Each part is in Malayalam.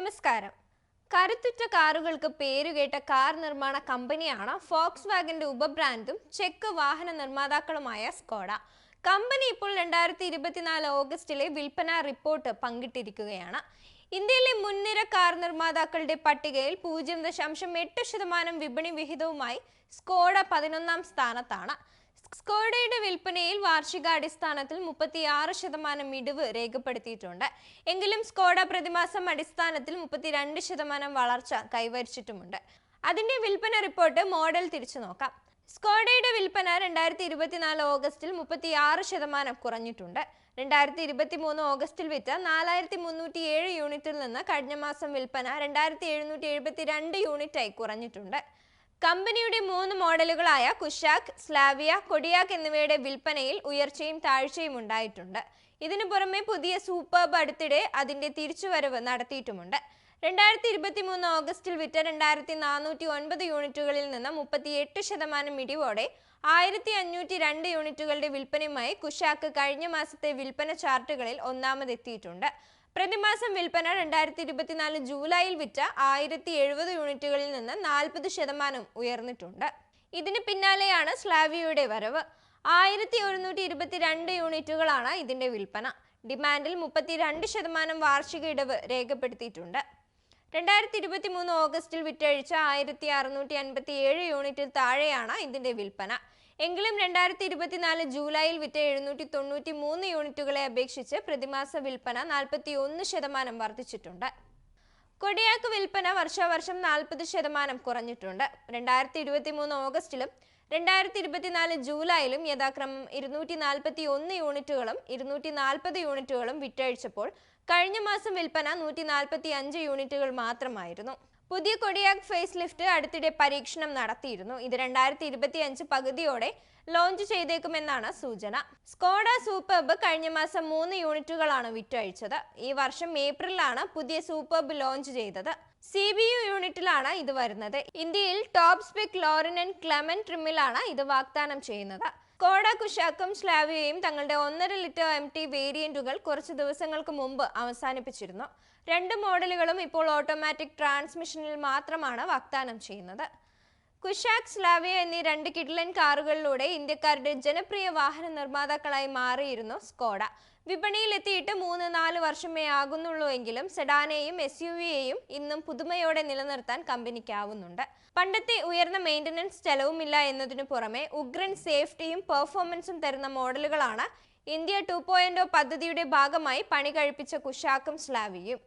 നമസ്കാരം. കരുത്തുറ്റ കാറുകൾക്ക് പേരുകേട്ട കാർ നിർമ്മാണ കമ്പനിയാണ് ഫോക്സ് വാഗന്റെ ഉപബ്രാൻഡും ചെക്ക് വാഹന നിർമ്മാതാക്കളുമായ സ്കോഡ. കമ്പനി ഇപ്പോൾ രണ്ടായിരത്തി ഇരുപത്തിനാല് ഓഗസ്റ്റിലെ വിൽപ്പന റിപ്പോർട്ട് പങ്കിട്ടിരിക്കുകയാണ്. ഇന്ത്യയിലെ മുൻനിര കാർ നിർമ്മാതാക്കളുടെ പട്ടികയിൽ പൂജ്യം ദശാംശം എട്ട് ശതമാനം വിപണി വിഹിതവുമായി സ്കോഡ പതിനൊന്നാം സ്ഥാനത്താണ്. സ്കോഡയുടെ വിൽപ്പനയിൽ വാർഷികാടിസ്ഥാനത്തിൽ മുപ്പത്തിയാറ് ശതമാനം ഇടിവ് രേഖപ്പെടുത്തിയിട്ടുണ്ട്. എങ്കിലും സ്കോഡ പ്രതിമാസം അടിസ്ഥാനത്തിൽ മുപ്പത്തിരണ്ട് ശതമാനം വളർച്ച കൈവരിച്ചിട്ടുമുണ്ട്. അതിന്റെ വിൽപ്പന റിപ്പോർട്ട് മോഡൽ തിരിച്ചു നോക്കാം. സ്കോഡയുടെ വിൽപ്പന രണ്ടായിരത്തി ഇരുപത്തിനാല് ഓഗസ്റ്റിൽ മുപ്പത്തിയാറ് ശതമാനം കുറഞ്ഞിട്ടുണ്ട്. രണ്ടായിരത്തി ഇരുപത്തി മൂന്ന് ഓഗസ്റ്റിൽ വിറ്റ നാലായിരത്തി മുന്നൂറ്റി ഏഴ് യൂണിറ്റിൽ നിന്ന് കഴിഞ്ഞ മാസം വിൽപ്പന രണ്ടായിരത്തി എഴുന്നൂറ്റി എഴുപത്തി രണ്ട് യൂണിറ്റായി കുറഞ്ഞിട്ടുണ്ട്. കമ്പനിയുടെ മൂന്ന് മോഡലുകളായ കുഷാക്ക് സ്ലാവിയ കൊഡിയാക്ക് എന്നിവയുടെ വിൽപ്പനയിൽ ഉയർച്ചയും താഴ്ചയും ഉണ്ടായിട്ടുണ്ട്. ഇതിനു പുറമെ പുതിയ സൂപ്പർബ് അടുത്തിടെ അതിന്റെ തിരിച്ചുവരവ് നടത്തിയിട്ടുമുണ്ട്. രണ്ടായിരത്തി ഇരുപത്തി മൂന്ന് ഓഗസ്റ്റിൽ വിറ്റ രണ്ടായിരത്തി നാനൂറ്റി ഒൻപത് യൂണിറ്റുകളിൽ നിന്ന് മുപ്പത്തിയെട്ട് ശതമാനം ഇടിവോടെ ആയിരത്തി അഞ്ഞൂറ്റി രണ്ട് യൂണിറ്റുകളുടെ വിൽപ്പനയുമായി കുഷാക്ക് കഴിഞ്ഞ മാസത്തെ വിൽപ്പന ചാർട്ടുകളിൽ ഒന്നാമതെത്തിയിട്ടുണ്ട്. പ്രതിമാസം വിൽപ്പന രണ്ടായിരത്തി ഇരുപത്തിനാല് ജൂലൈയിൽ വിറ്റ ആയിരത്തി എഴുപത് യൂണിറ്റുകളിൽ നിന്ന് നാൽപ്പത് ശതമാനം ഉയർന്നിട്ടുണ്ട്. ഇതിന് പിന്നാലെയാണ് സ്ലാവിയയുടെ വരവ്. ആയിരത്തി ഒരുന്നൂറ്റി ഇരുപത്തിരണ്ട് യൂണിറ്റുകളാണ് ഇതിന്റെ വിൽപ്പന. ഡിമാൻഡിൽ മുപ്പത്തിരണ്ട് ശതമാനം വാർഷിക ഇടവ് രേഖപ്പെടുത്തിയിട്ടുണ്ട്. രണ്ടായിരത്തി ഇരുപത്തി മൂന്ന് ഓഗസ്റ്റിൽ വിറ്റഴിച്ച ആയിരത്തി അറുന്നൂറ്റി അൻപത്തി ഏഴ് യൂണിറ്റിൽ താഴെയാണ് ഇതിന്റെ വിൽപ്പന. എങ്കിലും രണ്ടായിരത്തി ഇരുപത്തിനാല് ജൂലൈയിൽ വിറ്റ എഴുന്നൂറ്റി തൊണ്ണൂറ്റി മൂന്ന് യൂണിറ്റുകളെ അപേക്ഷിച്ച് പ്രതിമാസ വിൽപ്പന നാൽപ്പത്തി ഒന്ന് ശതമാനം വർദ്ധിച്ചിട്ടുണ്ട്. കൊടിയാക്ക് വിൽപ്പന വർഷാവർഷം നാൽപ്പത് ശതമാനം കുറഞ്ഞിട്ടുണ്ട്. രണ്ടായിരത്തി ഇരുപത്തി മൂന്ന് ഓഗസ്റ്റിലും രണ്ടായിരത്തി ഇരുപത്തിനാല് ജൂലൈയിലും യഥാക്രമം ഇരുന്നൂറ്റി നാൽപ്പത്തി ഒന്ന് യൂണിറ്റുകളും ഇരുന്നൂറ്റി നാൽപ്പത് യൂണിറ്റുകളും വിറ്റഴിച്ചപ്പോൾ കഴിഞ്ഞ മാസം വിൽപ്പന നൂറ്റി നാൽപ്പത്തി അഞ്ച് യൂണിറ്റുകൾ മാത്രമായിരുന്നു. പുതിയ കൊടിയാക് ഫേസ് ലിഫ്റ്റ് അടുത്തിടെ പരീക്ഷണം നടത്തിയിരുന്നു. ഇത് രണ്ടായിരത്തി ഇരുപത്തി അഞ്ച് പകുതിയോടെ ലോഞ്ച് ചെയ്തേക്കുമെന്നാണ് സൂചന. സ്കോഡ സൂപ്പർബ് കഴിഞ്ഞ മാസം മൂന്ന് യൂണിറ്റുകളാണ് വിറ്റഴിച്ചത്. ഈ വർഷം ഏപ്രിലാണ് പുതിയ സൂപ്പർബ് ലോഞ്ച് ചെയ്തത്. സി ബി യു യൂണിറ്റിലാണ് ഇത് വരുന്നത്. ഇന്ത്യയിൽ top spec Laurin and Klement ട്രിമ്മിലാണ് ഇത് വാഗ്ദാനം ചെയ്യുന്നത്. സ്കോഡ കുഷാക്കും സ്ലാവിയയും തങ്ങളുടെ ഒന്നര ലിറ്റർ എം ടി വേരിയന്റുകൾ കുറച്ച് ദിവസങ്ങൾക്ക് മുമ്പ് അവസാനിപ്പിച്ചിരുന്നു. രണ്ട് മോഡലുകളും ഇപ്പോൾ ഓട്ടോമാറ്റിക് ട്രാൻസ്മിഷനിൽ മാത്രമാണ് വാഗ്ദാനം ചെയ്യുന്നത്. കുഷാക് സ്ലാവിയ എന്നീ രണ്ട് കിഡ്ലൻ കാറുകളിലൂടെ ഇന്ത്യക്കാരുടെ ജനപ്രിയ വാഹന നിർമ്മാതാക്കളായി മാറിയിരുന്നു സ്കോഡ. വിപണിയിലെത്തിയിട്ട് മൂന്ന് നാല് വർഷമേ ആകുന്നുള്ളൂ എങ്കിലും സെഡാനെയും എസ് യു വിയെയും ഇന്നും പുതുമയോടെ നിലനിർത്താൻ കമ്പനിക്കാവുന്നുണ്ട്. പണ്ടത്തെ ഉയർന്ന മെയിന്റനൻസ് ചെലവുമില്ല എന്നതിനു പുറമെ ഉഗ്രൻ സേഫ്റ്റിയും പെർഫോമൻസും തരുന്ന മോഡലുകളാണ് ഇന്ത്യ ടു പോയിന്റ് പദ്ധതിയുടെ ഭാഗമായി പണി കഴിപ്പിച്ച കുഷാക്കും സ്ലാവിയും.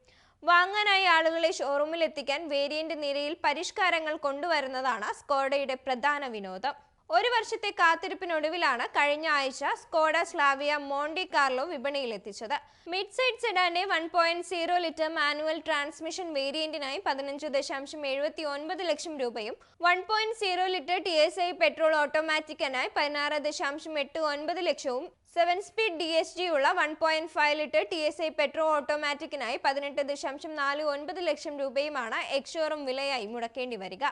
വാങ്ങാനായി ആളുകളെ ഷോറൂമിൽ എത്തിക്കാൻ വേരിയന്റ് നിരയിൽ പരിഷ്കാരങ്ങൾ കൊണ്ടുവരുന്നതാണ് സ്കോഡയുടെ പ്രധാന വിനോദം. ഒരു വർഷത്തെ കാത്തിരിപ്പിനൊടുവിലാണ് കഴിഞ്ഞ ആഴ്ച സ്കോഡ സ്ലാവിയ മോണ്ടി കാർലോ വിപണിയിലെത്തിച്ചത്. Mid side സെഡാന്റെ one point zero litre manual transmission വേരിയന്റിനായി പതിനഞ്ച് ദശാംശം എഴുപത്തി ഒൻപത് ലക്ഷം രൂപയും one point zero litre T S I petrol ഓട്ടോമാറ്റിക്കനായി പതിനാറ് ദശാംശം എട്ട് ഒൻപത് ലക്ഷവും seven speed D S G ഉള്ള one point five litre T S I petrol ഓട്ടോമാറ്റിക്കിനായി പതിനെട്ട് ദശാംശം നാല് ഒൻപത് ലക്ഷം രൂപയുമാണ് എക്സോറും വിലയായി മുടക്കേണ്ടി വരിക.